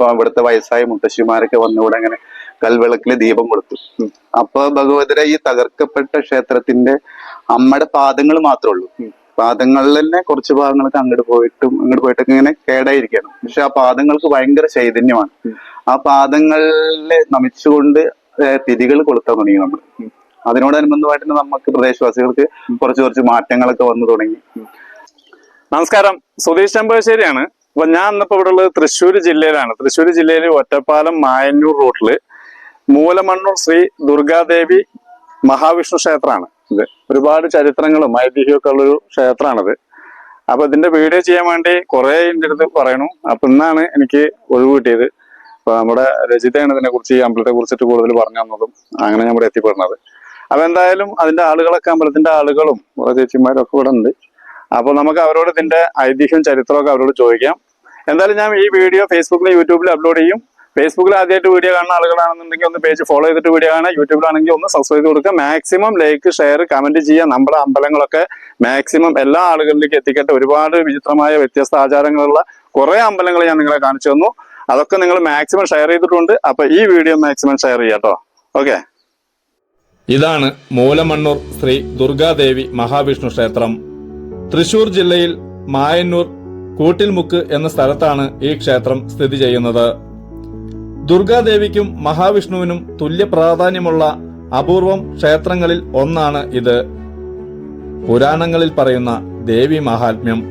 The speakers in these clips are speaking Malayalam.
അപ്പൊ അവിടുത്തെ വയസ്സായ മുത്തശ്ശിമാരൊക്കെ വന്നിവിടെ അങ്ങനെ കൽവിളക്കിൽ ദീപം കൊടുത്തു അപ്പൊ ഭഗവതരെ ഈ തകർക്കപ്പെട്ട ക്ഷേത്രത്തിന്റെ അമ്മയുടെ പാദങ്ങൾ മാത്രമേ ഉള്ളൂ. പാദങ്ങളിൽ തന്നെ കുറച്ച് ഭാഗങ്ങളൊക്കെ അങ്ങോട്ട് പോയിട്ടും അങ്ങോട്ട് പോയിട്ടൊക്കെ ഇങ്ങനെ കേടായിരിക്കണം. പക്ഷെ ആ പാദങ്ങൾക്ക് ഭയങ്കര ചൈതന്യമാണ്. ആ പാദങ്ങളിലെ നമിച്ചുകൊണ്ട് തിരികൾ കൊളുത്താൻ തുടങ്ങി നമ്മൾ അതിനോടനുബന്ധമായിട്ട് നമുക്ക് പ്രദേശവാസികൾക്ക് കുറച്ച് കുറച്ച് മാറ്റങ്ങളൊക്കെ വന്നു തുടങ്ങി. നമസ്കാരം. സുധീഷ് ചെമ്പശ്ശേരിയാണ് അപ്പൊ ഞാൻ ഇന്നിപ്പോ ഇവിടെ ഉള്ളത് തൃശ്ശൂർ ജില്ലയിലാണ്. തൃശ്ശൂർ ജില്ലയിലെ ഒറ്റപ്പാലം മായന്നൂർ റൂട്ടിൽ മൂലമണ്ണൂർ ശ്രീ ദുർഗാദേവി മഹാവിഷ്ണു ക്ഷേത്രമാണ്. ഇത് ഒരുപാട് ചരിത്രങ്ങളും ഐതിഹ്യമൊക്കെ ഉള്ളൊരു ക്ഷേത്രമാണിത്. അപ്പൊ ഇതിന്റെ വീഡിയോ ചെയ്യാൻ വേണ്ടി കുറെ എന്റെ അടുത്ത് പറയണു. അപ്പൊ ഇന്നാണ് എനിക്ക് ഒഴിവ് കിട്ടിയത്. അപ്പൊ നമ്മുടെ രചിതയാണ് ഇതിനെ കുറിച്ച് ഈ അമ്പലത്തെ കുറിച്ചിട്ട് കൂടുതൽ പറഞ്ഞു തന്നതും അങ്ങനെ ഞാൻ ഇവിടെ എത്തിപ്പെടുന്നത്. അപ്പൊ എന്തായാലും അതിന്റെ ആളുകളൊക്കെ അമ്പലത്തിന്റെ ആളുകളും ചേച്ചിമാരും ഒക്കെ ഇവിടെ ഉണ്ട്. അപ്പൊ നമുക്ക് അവരോട് ഇതിന്റെ ഐതിഹ്യം ചരിത്രമൊക്കെ അവരോട് ചോദിക്കാം. എന്തായാലും ഞാൻ ഈ വീഡിയോ ഫേസ്ബുക്കിലും യൂട്യൂബിൽ അപ്ലോഡ് ചെയ്യും. ഫേസ്ബുക്കിൽ ആദ്യമായിട്ട് വീഡിയോ കാണുന്ന ആളുകളാണെന്നുണ്ടെങ്കിൽ ഒന്ന് പേജ് ഫോളോ ചെയ്തിട്ട് വീഡിയോ കാണാം യൂട്യൂബിലാണെങ്കിൽ ഒന്ന് സബ്സ്ക്രൈബ് ചെയ്ത് കൊടുക്കുക. മാക്സിമം ലൈക്ക് ഷെയർ കമന്റ് ചെയ്യുക. നമ്മുടെ അമ്പലങ്ങളൊക്കെ മാക്സിമം എല്ലാ ആളുകളിലേക്ക് എത്തിക്കട്ടെ. ഒരുപാട് വിചിത്രമായ വ്യത്യസ്ത ആചാരങ്ങളുള്ള കുറേ അമ്പലങ്ങൾ ഞാൻ നിങ്ങളെ കാണിച്ചു തന്നു. അതൊക്കെ നിങ്ങൾ മാക്സിമം ഷെയർ ചെയ്തിട്ടുണ്ട്. അപ്പൊ ഈ വീഡിയോ മാക്സിമം ഷെയർ ചെയ്യാം കേട്ടോ ഓക്കെ ഇതാണ് മൂലമണ്ണൂർ ശ്രീ ദുർഗാദേവി മഹാവിഷ്ണു ക്ഷേത്രം. തൃശൂർ ജില്ലയിൽ മായന്നൂർ കൂട്ടിൽമുക്ക് എന്ന സ്ഥലത്താണ് ഈ ക്ഷേത്രം സ്ഥിതി ചെയ്യുന്നത്. ദുർഗാദേവിക്കും മഹാവിഷ്ണുവിനും തുല്യ പ്രാധാന്യമുള്ള അപൂർവം ക്ഷേത്രങ്ങളിൽ ഒന്നാണ് ഇത്. പുരാണങ്ങളിൽ പറയുന്ന ദേവി മഹാത്മ്യം.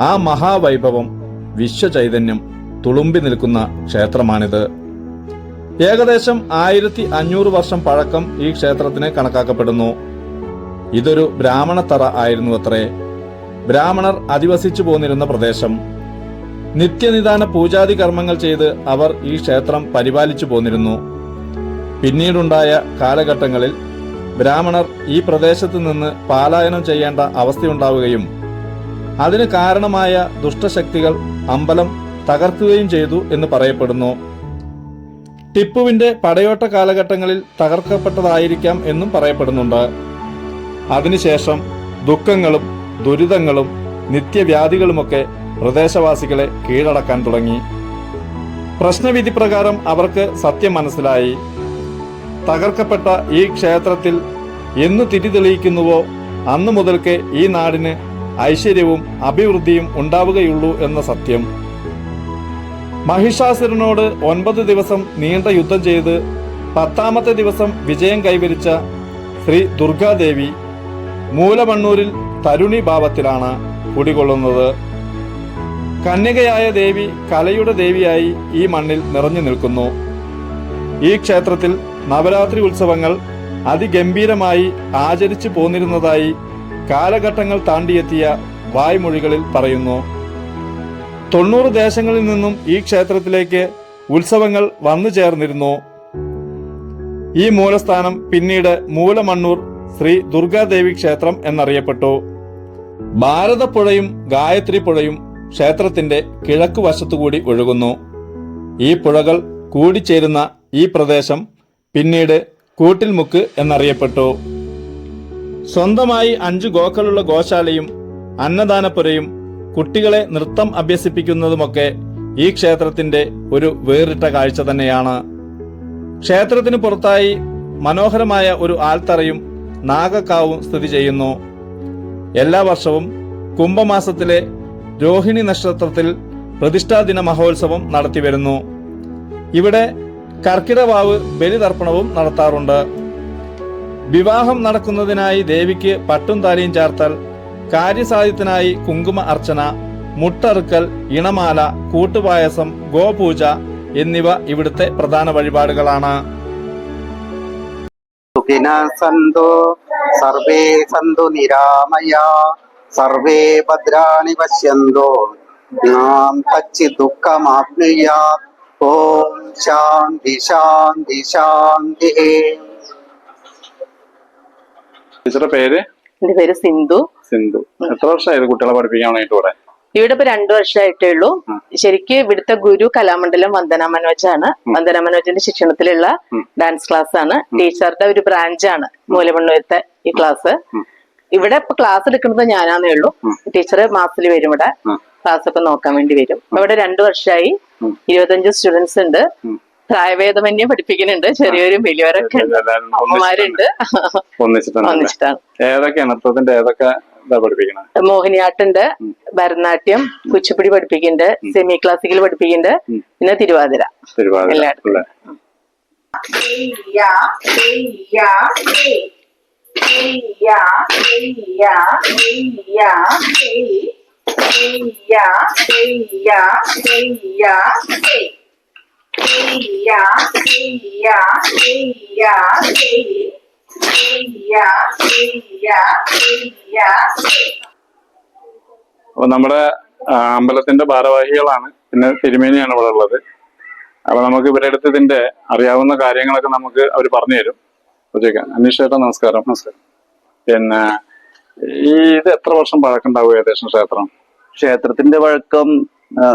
ആ മഹാവൈഭവം വിശ്വചൈതന്യം തുളുമ്പി നിൽക്കുന്ന ക്ഷേത്രമാണിത്. ഏകദേശം ആയിരത്തി അഞ്ഞൂറ് വർഷം പഴക്കം ഈ ക്ഷേത്രത്തിന് കണക്കാക്കപ്പെടുന്നു. ഇതൊരു ബ്രാഹ്മണത്തറ ആയിരുന്നു അത്രേ ബ്രാഹ്മണർ അധിവസിച്ചു പോന്നിരുന്ന പ്രദേശം. നിത്യനിദാന പൂജാതി കർമ്മങ്ങൾ ചെയ്ത് അവർ ഈ ക്ഷേത്രം പരിപാലിച്ചു പോന്നിരുന്നു. പിന്നീടുണ്ടായ കാലഘട്ടങ്ങളിൽ ബ്രാഹ്മണർ ഈ പ്രദേശത്ത് നിന്ന് പാലായനം ചെയ്യേണ്ട അവസ്ഥയുണ്ടാവുകയും അതിന് കാരണമായ ദുഷ്ടശക്തികൾ അമ്പലം തകർക്കുകയും ചെയ്തു എന്ന് പറയപ്പെടുന്നു. ടിപ്പുവിന്റെ പടയോട്ട കാലഘട്ടങ്ങളിൽ തകർക്കപ്പെട്ടതായിരിക്കാം എന്നും പറയപ്പെടുന്നുണ്ട്. അതിനുശേഷം ദുഃഖങ്ങളും ദുരിതങ്ങളും നിത്യവ്യാധികളുമൊക്കെ പ്രദേശവാസികളെ കീഴടക്കാൻ തുടങ്ങി. പ്രശ്നവിധി പ്രകാരം അവർക്ക് സത്യം മനസ്സിലായി. തകർക്കപ്പെട്ട ഈ ക്ഷേത്രത്തിൽ എന്നു തിരി തെളിയിക്കുന്നുവോ അന്നു മുതൽക്കേ ഈ നാടിന് ഐശ്വര്യവും അഭിവൃദ്ധിയും ഉണ്ടാവുകയുള്ളൂ എന്ന സത്യം. മഹിഷാസുരനോട് ഒൻപത് ദിവസം നീണ്ട യുദ്ധം ചെയ്ത് പത്താമത്തെ ദിവസം വിജയം കൈവരിച്ച ശ്രീ ദുർഗാദേവി മൂലമണ്ണൂരിൽ തരുണി ഭാവത്തിലാണ് കുടികൊള്ളുന്നത്. കന്യകയായ ദേവി കലയുടെ ദേവിയായി ഈ മണ്ണിൽ നിറഞ്ഞു നിൽക്കുന്നു. ഈ ക്ഷേത്രത്തിൽ നവരാത്രി ഉത്സവങ്ങൾ അതിഗംഭീരമായി ആചരിച്ചു പോന്നിരുന്നതായി കാലഘട്ടങ്ങൾ താണ്ടിയെത്തിയ വായ്മൊഴികളിൽ പറയുന്നു. തൊണ്ണൂറ് ദേശങ്ങളിൽ നിന്നും ഈ ക്ഷേത്രത്തിലേക്ക് ഉത്സവങ്ങൾ വന്നു ചേർന്നിരുന്നു ഈ മൂലസ്ഥാനം പിന്നീട് മൂലമണ്ണൂർ ശ്രീ ദുർഗാദേവി ക്ഷേത്രം എന്നറിയപ്പെട്ടു. ഭാരതപ്പുഴയും ഗായത്രി പുഴയും ക്ഷേത്രത്തിന്റെ കിഴക്ക് വശത്തുകൂടി ഒഴുകുന്നു. ഈ പുഴകൾ കൂടിച്ചേരുന്ന ഈ പ്രദേശം പിന്നീട് കൂട്ടിൽമുക്ക് എന്നറിയപ്പെട്ടു. സ്വന്തമായി അഞ്ചു ഗോക്കളുള്ള ഗോശാലയും അന്നദാനപ്പുരയും കുട്ടികളെ നൃത്തം അഭ്യസിപ്പിക്കുന്നതുമൊക്കെ ഈ ക്ഷേത്രത്തിന്റെ ഒരു വേറിട്ട കാഴ്ച തന്നെയാണ്. ക്ഷേത്രത്തിന് പുറത്തായി മനോഹരമായ ഒരു ആൽത്തറയും നാഗക്കാവും സ്ഥിതി ചെയ്യുന്നു. എല്ലാ വർഷവും കുംഭമാസത്തിലെ രോഹിണി നക്ഷത്രത്തിൽ പ്രതിഷ്ഠാദിന മഹോത്സവം നടത്തിവരുന്നു ഇവിടെ കർക്കിടവാവ് ബലിതർപ്പണവും നടത്താറുണ്ട്. വിവാഹം നടക്കുന്നതിനായി ദേവിക്ക് പട്ടും താലിയും ചാർത്തൽ കാര്യസാധ്യത്തിനായി കുങ്കുമ അർച്ചന മുട്ടറുക്കൽ ഇണമാല കൂട്ടുപായസം ഗോപൂജ എന്നിവ ഇവിടുത്തെ പ്രധാന വഴിപാടുകളാണ്. സുഖിന സന്തു സർവേ സന്തു നിരാമയ സർവേ ഭദ്രാണി പശ്യന്തോ. നാം കച്ചി ദുഃഖമാപ്നുയാ ഓം ശാന്തി ശാന്തി ശാന്തി. ടീച്ചറുടെ പേര്? എന്റെ പേര് സിന്ധു. സിന്ധു. എത്ര വർഷമായത് കുട്ടികളെ പഠിപ്പിക്കാൻ വേണ്ടിട്ട് ഇവിടെ? ഇവിടെ ഇപ്പൊ രണ്ടു വർഷമായിട്ടേ ഉള്ളൂ. ശരിക്കും ഇവിടുത്തെ ഗുരു കലാമണ്ഡലം വന്ദന മനോജാണ് വന്ദന മനോജിന്റെ ശിക്ഷണത്തിലുള്ള ഡാൻസ് ക്ലാസ് ആണ്. ടീച്ചറുടെ ഒരു ബ്രാഞ്ചാണ് മൂലമണ്ണൂരത്തെ ഈ ക്ലാസ് ഇവിടെ ഇപ്പൊ ക്ലാസ് എടുക്കുന്നത് ഞാനാന്നേ ഉള്ളൂ. ടീച്ചർ മാസത്തിൽ വരും ഇവിടെ. ക്ലാസ് ഒക്കെ നോക്കാൻ വേണ്ടി വരും. ഇവിടെ രണ്ടു വർഷമായി ഇരുപത്തഞ്ച് സ്റ്റുഡൻസ് ഉണ്ട്. പ്രായവേദമന്യം പഠിപ്പിക്കുന്നുണ്ട്. ചെറിയവരും വലിയവരൊക്കെ ഉണ്ട് അമ്മമാരുണ്ട്. ഒന്നിച്ചിട്ടാണ്. ഏതൊക്കെ മോഹിനിയാട്ടുണ്ട് ഭരതനാട്യം കുച്ചിപ്പുടി പഠിപ്പിക്കുന്നുണ്ട് സെമി ക്ലാസിക്കൽ പഠിപ്പിക്കുന്നുണ്ട് പിന്നെ തിരുവാതിര തിരുവാതിര എല്ലായിടത്തും. അപ്പൊ നമ്മുടെ അമ്പലത്തിന്റെ ഭാരവാഹികളാണ്. പിന്നെ തിരുമേനിയാണ് ഇവിടെ ഉള്ളത്. അപ്പൊ നമുക്ക് ഇവരുടെ അടുത്ത് ഇതിന്റെ അറിയാവുന്ന കാര്യങ്ങളൊക്കെ നമുക്ക് അവർ പറഞ്ഞു തരും ചോദിക്കാം. അനീഷ് ചേട്ടാ നമസ്കാരം. നമസ്കാരം. പിന്നെ ഈ ഇത് എത്ര വർഷം പഴക്കുണ്ടാവും ഏകദേശം ക്ഷേത്രം? ക്ഷേത്രത്തിന്റെ പഴക്കം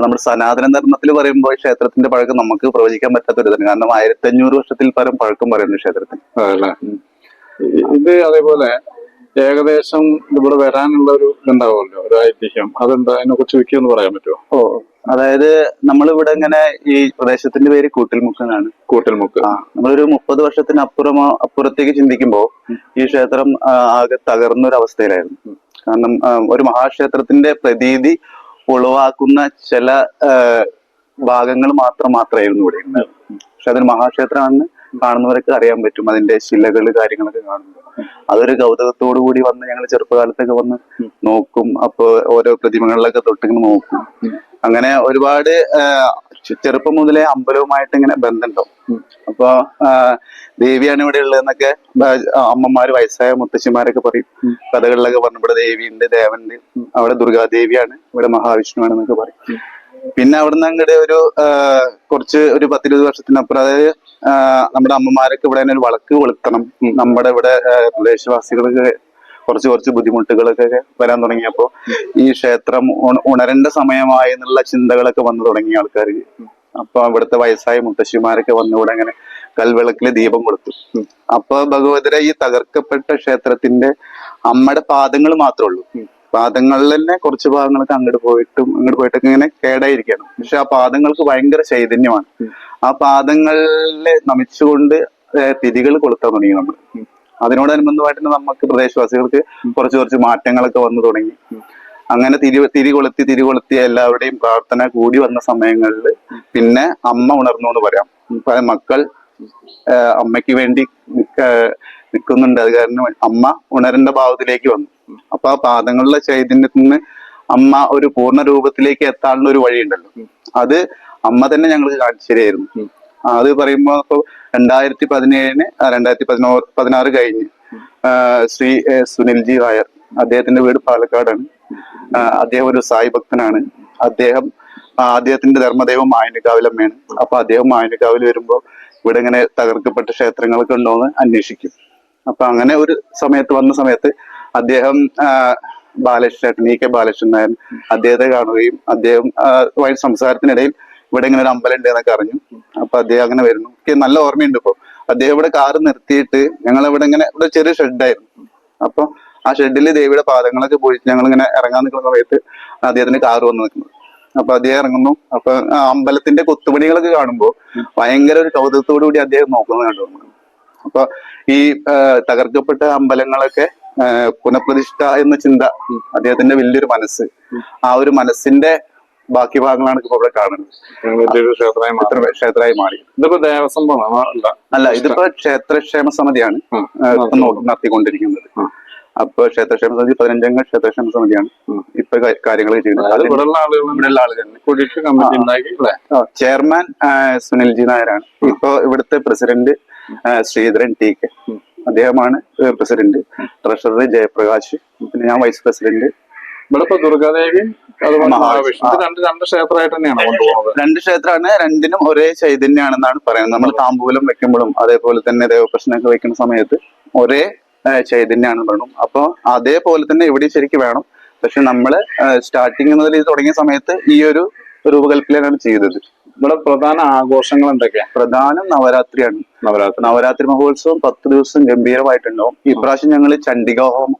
നമ്മുടെ സനാതന ധർമ്മത്തിൽ പറയുമ്പോൾ ക്ഷേത്രത്തിന്റെ പഴക്കം നമുക്ക് പ്രവചിക്കാൻ പറ്റാത്തൊരു തന്നെ കാരണം ആയിരത്തി അഞ്ഞൂറ് വർഷത്തിൽ പരം പഴക്കം പറയുന്നു ക്ഷേത്രത്തിന്. ഇത് അതേപോലെ ഏകദേശം ഇവിടെ വരാനുള്ള ഒരു ഇതുണ്ടാവുമല്ലോ ഒരു ഐതിഹ്യം. അതെന്താ? അതിനെ കുറിച്ച് വിൽക്കുമെന്ന് പറയാൻ പറ്റുമോ? ഓ അതായത് നമ്മളിവിടെ ഇങ്ങനെ ഈ പ്രദേശത്തിന്റെ പേര് കൂട്ടിൽമുക്ക്. എന്നാണ് കൂട്ടിൽമുക്ക് നമ്മളൊരു മുപ്പത് വർഷത്തിന് അപ്പുറമോ അപ്പുറത്തേക്ക് ചിന്തിക്കുമ്പോൾ ഈ ക്ഷേത്രം ആകെ തകർന്ന ഒരു അവസ്ഥയിലായിരുന്നു കാരണം ഒരു മഹാക്ഷേത്രത്തിന്റെ പ്രതീതി ഉളവാക്കുന്ന ചില ഭാഗങ്ങൾ മാത്രം മാത്രമായിരുന്നു ഇവിടെ ഉണ്ടായിരുന്നത് പക്ഷെ അതൊരു മഹാക്ഷേത്രമാണെന്ന് കാണുന്നവർക്ക് അറിയാൻ പറ്റും. അതിന്റെ ശിലകൾ കാര്യങ്ങളൊക്കെ കാണുമ്പോൾ അതൊരു കൗതുകത്തോടു കൂടി വന്ന് ഞങ്ങൾ ചെറുപ്പകാലത്തൊക്കെ വന്ന് നോക്കും. അപ്പൊ ഓരോ പ്രതിമകളിലൊക്കെ തൊട്ടിങ്ങനെ നോക്കും. അങ്ങനെ ഒരുപാട് ചെറുപ്പം മുതലേ അമ്പലവുമായിട്ട് ഇങ്ങനെ ബന്ധമുണ്ടോ അപ്പൊ ദേവിയാണ് ഇവിടെ ഉള്ളതെന്നൊക്കെ അമ്മമാര് വയസ്സായ മുത്തശ്ശിമാരൊക്കെ പറയും. കഥകളിലൊക്കെ പറഞ്ഞു ഇവിടെ ദേവിയുണ്ട് ദേവന്റെ അവിടെ ദുർഗാദേവിയാണ് ഇവിടെ മഹാവിഷ്ണുവാണ് എന്നൊക്കെ പറയും. പിന്നെ അവിടുന്ന് അങ്ങോട്ട് ഒരു കുറച്ച് ഒരു പത്തിരുപത് വർഷത്തിനപ്പുറം അതായത് നമ്മുടെ അമ്മമാരൊക്കെ ഇവിടെ തന്നെ ഒരു വളക്ക് കൊളുത്തണം നമ്മുടെ ഇവിടെ പ്രദേശവാസികൾക്ക് കുറച്ച് കുറച്ച് ബുദ്ധിമുട്ടുകളൊക്കെ വരാൻ തുടങ്ങിയപ്പോ ഈ ക്ഷേത്രം ഉണ- ഉണരേണ്ട സമയമായി എന്നുള്ള ചിന്തകളൊക്കെ വന്നു തുടങ്ങി ആൾക്കാർ അപ്പൊ ഇവിടുത്തെ വയസ്സായ മുത്തശ്ശിമാരൊക്കെ വന്നു ഇവിടെ അങ്ങനെ കൽവിളക്കിൽ ദീപം കൊടുത്തു അപ്പൊ ഭഗവതരെ ഈ തകർക്കപ്പെട്ട ക്ഷേത്രത്തിന്റെ അമ്മയുടെ പാദങ്ങൾ മാത്രമേ ഉള്ളൂ. പാദങ്ങളിൽ തന്നെ കുറച്ച് ഭാഗങ്ങളൊക്കെ അങ്ങോട്ട് പോയിട്ടും അങ്ങോട്ട് പോയിട്ടൊക്കെ ഇങ്ങനെ കേടായിരിക്കണം. പക്ഷെ ആ പാദങ്ങൾക്ക് ഭയങ്കര ചൈതന്യമാണ്. ആ പാദങ്ങളിലെ നമിച്ചുകൊണ്ട് തിരികൾ കൊളുത്താൻ തുടങ്ങി നമ്മൾ അതിനോടനുബന്ധമായിട്ട് നമുക്ക് പ്രദേശവാസികൾക്ക് കുറച്ച് കുറച്ച് മാറ്റങ്ങളൊക്കെ വന്നു തുടങ്ങി. അങ്ങനെ തിരി തിരി കൊളുത്തി തിരി കൊളുത്തി എല്ലാവരുടെയും പ്രാർത്ഥന കൂടി വന്ന സമയങ്ങളിൽ പിന്നെ അമ്മ ഉണർന്നു എന്ന് പറയാം. മക്കൾ അമ്മയ്ക്ക് വേണ്ടി നിൽക്കുന്നുണ്ട് അത് കാരണം അമ്മ ഉണരേണ്ട ഭാവത്തിലേക്ക് വന്നു. അപ്പൊ ആ പാദങ്ങളിലെ ചൈതന്യത്തിൽ നിന്ന് അമ്മ ഒരു പൂർണ രൂപത്തിലേക്ക് എത്താനുള്ള ഒരു വഴിയുണ്ടല്ലോ. അത് അമ്മ തന്നെ ഞങ്ങൾക്ക് കാണിച്ചു തരികയായിരുന്നു. ആ, അത് പറയുമ്പോ അപ്പൊ രണ്ടായിരത്തി പതിനേഴിന് രണ്ടായിരത്തി പതിനോ പതിനാറ് കഴിഞ്ഞ് ശ്രീ സുനിൽജി നായർ അദ്ദേഹത്തിന്റെ വീട് പാലക്കാടാണ്. അദ്ദേഹം ഒരു സായി ഭക്തനാണ്. അദ്ദേഹം അദ്ദേഹത്തിന്റെ ധർമ്മദൈവം മായനക്കാവിലമ്മയാണ്. അപ്പൊ അദ്ദേഹം മായനക്കാവിൽ വരുമ്പോ ഇവിടെ ഇങ്ങനെ തകർക്കപ്പെട്ട ക്ഷേത്രങ്ങളൊക്കെ ഉണ്ടോന്ന് അന്വേഷിക്കും. അപ്പൊ അങ്ങനെ ഒരു സമയത്ത് വന്ന സമയത്ത് അദ്ദേഹം ബാലകൃഷ്ണൻ ഇ കെ ബാലകൃഷ്ണൻ നായർ അദ്ദേഹത്തെ കാണുകയും അദ്ദേഹം വഴി സംസാരത്തിനിടയിൽ ഇവിടെ ഇങ്ങനെ ഒരു അമ്പലം ഉണ്ട് എന്നൊക്കെ അറിഞ്ഞു. അപ്പൊ അദ്ദേഹം അങ്ങനെ വരുന്നു. നല്ല ഓർമ്മയുണ്ട് ഇപ്പൊ. അദ്ദേഹം ഇവിടെ കാറ് നിർത്തിയിട്ട് ഞങ്ങൾ ഇവിടെ ഇങ്ങനെ ഇവിടെ ചെറിയ ഷെഡായിരുന്നു അപ്പൊ ആ ഷെഡിൽ ദേവിയുടെ പാദങ്ങളൊക്കെ പോയി ഞങ്ങൾ ഇങ്ങനെ ഇറങ്ങാൻ നിൽക്കുന്ന സമയത്ത് അദ്ദേഹത്തിന്റെ കാറ് വന്ന് നിൽക്കുന്നത് അപ്പൊ അദ്ദേഹം ഇറങ്ങുന്നു. അപ്പൊ അമ്പലത്തിന്റെ കൊത്തുപണികളൊക്കെ കാണുമ്പോൾ ഭയങ്കര ഒരു കൗതുകത്തോടു കൂടി അദ്ദേഹം നോക്കുന്നത് കണ്ടു. അപ്പൊ ഈ തകർക്കപ്പെട്ട അമ്പലങ്ങളൊക്കെ പുനഃപ്രതിഷ്ഠ എന്ന ചിന്ത അദ്ദേഹത്തിന്റെ വലിയൊരു മനസ്സ്. ആ ഒരു മനസ്സിന്റെ ബാക്കി ഭാഗങ്ങളാണ് ഇപ്പൊ ഇവിടെ കാണുന്നത്. ക്ഷേത്രമായി മാറി. ഇതിപ്പോ ദേവസ്വം അല്ല ഇതിപ്പോ ക്ഷേത്രക്ഷേമ സമിതിയാണ് നടത്തിക്കൊണ്ടിരിക്കുന്നത്. അപ്പൊ ക്ഷേത്രക്ഷേമ സമിതി പതിനഞ്ചംഗ ക്ഷേത്രക്ഷേമ സമിതിയാണ് ഇപ്പൊ കാര്യങ്ങൾ ചെയ്യുന്നത്. ഇവിടെയുള്ള ആളുകൾ ചെയർമാൻ സുനിൽജി നായരാണ്. ഇപ്പൊ ഇവിടുത്തെ പ്രസിഡന്റ് ശ്രീധരൻ ടി കെ. അദ്ദേഹമാണ് പ്രസിഡന്റ് ട്രഷറർ ജയപ്രകാശ് പിന്നെ ഞാൻ വൈസ് പ്രസിഡന്റ് ഇവിടെ ഇപ്പൊ ദുർഗാദേവി രണ്ട് ക്ഷേത്രമാണ് രണ്ടിനും ഒരേ ചൈതന്യാണെന്നാണ് പറയുന്നത്. നമ്മൾ താമ്പൂലം വെക്കുമ്പോഴും അതേപോലെ തന്നെ ദേവപ്രശ്നമൊക്കെ വെക്കുന്ന സമയത്ത് ഒരേ ആ, ചൈതന്യാണ് പറയണം അപ്പൊ അതേപോലെ തന്നെ ഇവിടെ ശരിക്കും വേണം. പക്ഷെ നമ്മൾ സ്റ്റാർട്ടിങ് മുതൽ ഇത് തുടങ്ങിയ സമയത്ത് ഈ ഒരു രൂപകൽപ്പനയാണ് ചെയ്തത്. ഇവിടെ പ്രധാന ആഘോഷങ്ങൾ എന്തൊക്കെയാ? പ്രധാനം നവരാത്രിയാണ്. നവരാത്രി. നവരാത്രി മഹോത്സവം പത്ത് ദിവസം ഗംഭീരമായിട്ടുണ്ടാവും. ഇപ്രാവശ്യം ഞങ്ങൾ ചണ്ഡിക ഹോമം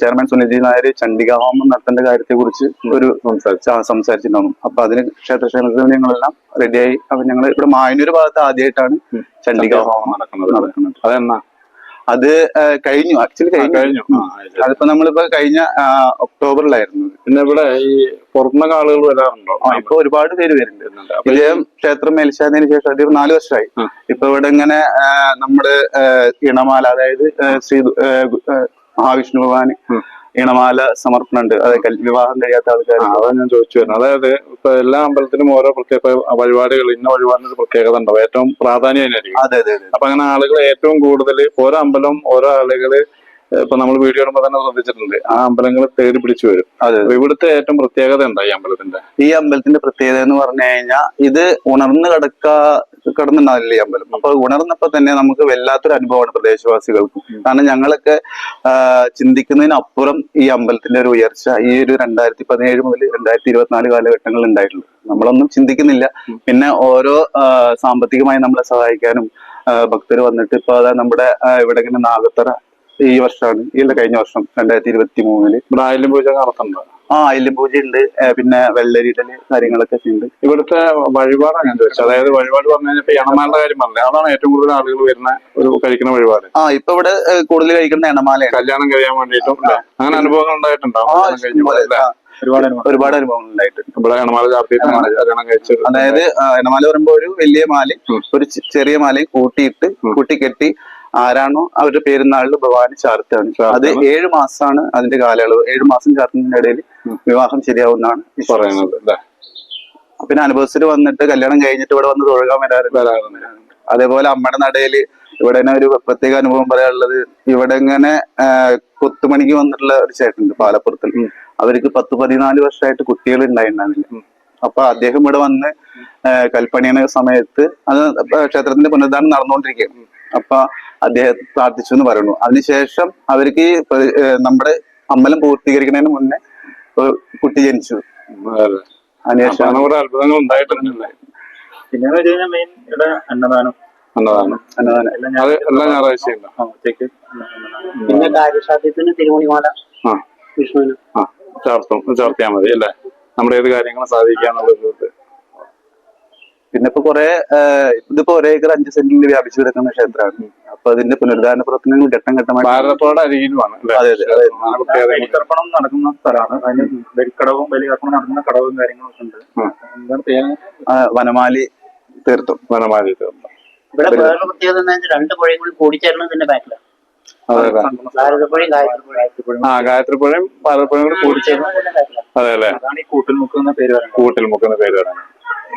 ചെയർമാൻ സുനിൽജി നായർ ചണ്ഡിക ഹോമം നടത്തേണ്ട കാര്യത്തെ കുറിച്ച് ഒരു സംസാരിച്ചിട്ടുണ്ടാവും. അപ്പൊ അതിന് ക്ഷേത്രക്ഷേമത്തിൽ ഞങ്ങളെല്ലാം റെഡിയായി അപ്പൊ ഞങ്ങൾ ഇവിടെ മായനൂർ ഭാഗത്ത് ആദ്യമായിട്ടാണ് ചണ്ഡിക ഹോമം നടക്കുന്നത്. നടക്കുന്നത്. അതെന്നാ? അത് കഴിഞ്ഞു. ആക്ച്വലി കഴിഞ്ഞു. അതിപ്പോ നമ്മളിപ്പോ കഴിഞ്ഞ ഒക്ടോബറിലായിരുന്നു പിന്നെ ഇവിടെ ഈ പുറത്തുനിന്നൊക്കെ ആളുകൾ വരാറുണ്ടോ? ഇപ്പൊ ഒരുപാട് പേര് വരുന്നുണ്ട്. വിജയം ക്ഷേത്രം മേൽശാന്തിന് ശേഷം അധികം നാല് വർഷമായി. ഇപ്പൊ ഇവിടെ ഇങ്ങനെ നമ്മൾ നമ്മുടെ ഇണമാല അതായത് ശ്രീ മഹാവിഷ്ണു ഭഗവാന് ഉം. സമർപ്പണം ഉണ്ട് അതായത് വിവാഹം കഴിയാത്ത ആൾക്കാർ അതാ ഞാൻ ചോദിച്ചു വരുന്നത്. അതായത് ഇപ്പൊ എല്ലാ അമ്പലത്തിലും ഓരോ പ്രത്യേക വഴിപാടുകൾ ഇന്ന വഴിപാടിന് ഒരു പ്രത്യേകത ഉണ്ടാവും ഏറ്റവും പ്രാധാന്യം തന്നെയായിരിക്കും അതെ അതെ അതെ. അപ്പൊ അങ്ങനെ ആളുകൾ ഏറ്റവും കൂടുതൽ ഓരോ അമ്പലം ഓരോ ആളുകൾ ഇപ്പൊ നമ്മൾ വീഡിയോ ഇടുമ്പോ തന്നെ ശ്രദ്ധിച്ചിട്ടുണ്ട്. ആ അമ്പലങ്ങൾ തേടി പിടിച്ചു വരും. അതെ ഇവിടുത്തെ ഏറ്റവും പ്രത്യേകത എന്താ ഈ അമ്പലത്തിന്റെ ഈ അമ്പലത്തിന്റെ പ്രത്യേകത എന്ന് പറഞ്ഞു കഴിഞ്ഞാൽ ഇത് ഉണർന്നു കിടക്ക കിടന്നുണ്ടാവില്ല ഈ അമ്പലം അപ്പൊ ഉണർന്നപ്പോ തന്നെ നമുക്ക് വല്ലാത്തൊരു അനുഭവമാണ് പ്രദേശവാസികൾക്ക്. കാരണം ഞങ്ങളൊക്കെ ചിന്തിക്കുന്നതിനപ്പുറം ഈ അമ്പലത്തിന്റെ ഒരു ഉയർച്ച ഈ ഒരു രണ്ടായിരത്തി പതിനേഴ് മുതൽ രണ്ടായിരത്തി ഇരുപത്തിനാല് കാലഘട്ടങ്ങളിൽ ഉണ്ടായിട്ടുള്ളത് നമ്മളൊന്നും ചിന്തിക്കുന്നില്ല. പിന്നെ ഓരോ സാമ്പത്തികമായി നമ്മളെ സഹായിക്കാനും ഭക്തർ വന്നിട്ട് ഇപ്പൊ അതാ നമ്മുടെ ഇവിടെ ഇങ്ങനെ നാഗത്തറ ഈ വർഷമാണ് ഇല്ല കഴിഞ്ഞ വർഷം രണ്ടായിരത്തി ഇരുപത്തി മൂന്നിൽ ബ്രായലും പൂജ നടത്തുന്നുണ്ടോ ആ അയിലും പൂജ ഉണ്ട്. പിന്നെ വെള്ളരിടൽ കാര്യങ്ങളൊക്കെ ഉണ്ട്. ഇവിടുത്തെ വഴിപാട് അങ്ങനെ വെച്ചു അതായത് വഴിപാട് പറഞ്ഞു കഴിഞ്ഞാൽ എണമാലയുടെ കാര്യം പറഞ്ഞത് അതാണ് ഏറ്റവും കൂടുതൽ ആളുകൾ വരുന്ന ഒരു കഴിക്കുന്ന വഴിപാട്. ആ ഇപ്പൊ ഇവിടെ കൂടുതൽ കഴിക്കുന്ന എണമാല കല്യാണം കഴിയാൻ വേണ്ടിയിട്ടും അങ്ങനെ അനുഭവങ്ങൾ ഉണ്ടായിട്ടുണ്ടാവും ഒരുപാട് അനുഭവങ്ങൾ. ഉണ്ടായിട്ടുണ്ട്. അതായത് എണമാല പറയുമ്പോ ഒരു വലിയ മാല ഒരു ചെറിയ മാലയും കൂട്ടിയിട്ട് കൂട്ടിക്കെട്ടി ആരാണോ അവരുടെ പെരുന്നാളിൽ ഭവാനി ചാർത്താണ് അത് ഏഴു മാസമാണ് അതിന്റെ കാലയളവ്. ഏഴ് മാസം ചാർത്തുന്നതിന്റെ ഇടയിൽ വിവാഹം ശരിയാവുന്നതാണ്. പറയുന്നത് പിന്നെ അനുഭവസ്ഥര് വന്നിട്ട് കല്യാണം കഴിഞ്ഞിട്ട് ഇവിടെ വന്ന് തൊഴുകാൻ വരാറുണ്ട്. അതേപോലെ അമ്മയുടെ നടയിൽ ഇവിടെ തന്നെ ഒരു പ്രത്യേക അനുഭവം പറയാനുള്ളത് ഇവിടെ ഇങ്ങനെ കൊത്തുമണിക്ക് വന്നിട്ടുള്ള ഒരു ചേട്ടനുണ്ട് പാലപ്പുറത്തിൽ അവർക്ക് പത്ത് പതിനാല് വർഷമായിട്ട് കുട്ടികൾ ഉണ്ടായിട്ടുണ്ടായിരുന്നില്ല അപ്പൊ അദ്ദേഹം ഇവിടെ വന്ന് കൽപ്പണിയുടെ സമയത്ത് അത് ക്ഷേത്രത്തിന്റെ പുനരുദ്ധാരണം നടന്നുകൊണ്ടിരിക്കുകയാണ്. അപ്പൊ അദ്ദേഹം പ്രാർത്ഥിച്ചു എന്ന് പറയുന്നു. അതിനുശേഷം അവർക്ക് നമ്മുടെ അമ്പലം പൂർത്തീകരിക്കുന്നതിന് മുന്നേ ഒരു കുട്ടി ജനിച്ചു. അതെ. അതിനുശേഷം അത്ഭുതങ്ങൾ പിന്നെ മെയിൻ ഇവിടെ അന്നദാനം. അന്നദാനം. അത് എല്ലാ ഞായറാഴ്ചയും. പിന്നെ തിരുമണിമാല ആ. വിഷ്ണുവിന്. ആ. ചാർത്തും ചാർത്തിയാൽ മതി അല്ലേ? നമ്മുടെ ഏത് കാര്യങ്ങളും സാധിക്കാന്നുള്ളത് പിന്നെ ഇപ്പൊ കുറെ ഇതിപ്പോ ഒരേ ഏക്കർ അഞ്ച് സെന്റിൽ വ്യാപിച്ചു കിടക്കുന്ന ക്ഷേത്രമാണ്. അപ്പൊ അതിന്റെ പുനരുദ്ധാരണ പ്രവർത്തനങ്ങൾ ഘട്ടം ഘട്ടമായി ഭാരതപ്പുഴയുടെ അരികിലുമാണ് അല്ലേ? അതെ അതെ അതെ. ബലിതർപ്പണം നടക്കുന്ന സ്ഥലമാണ്. അതിന് ബലിക്കടവും ബലിതർപ്പണം നടക്കുന്ന കടവും കാര്യങ്ങളൊക്കെ ഉണ്ട്. എന്താണ് ചെയ്യാൻ വനമാലി തീർത്തും. വനമാലി തീർന്നു ഇവിടെ വേറൊരു പ്രത്യേകത എന്താ വെച്ചാൽ രണ്ട് പുഴയും കൂടി ഇതിന്റെ ബാക്കിലാണ് ഭാരതപ്പുഴയും ഗായത്രിപ്പുഴയും ആ ഗായത്രിപ്പുഴയും ഭാരതപ്പുഴയും കൂടി അതെ അല്ലേ? അതാണ് ഈ കൂട്ടിൽ മുക്കുന്ന പേര് കൂട്ടിൽ മുക്കുന്ന പേര് പറയുന്നത്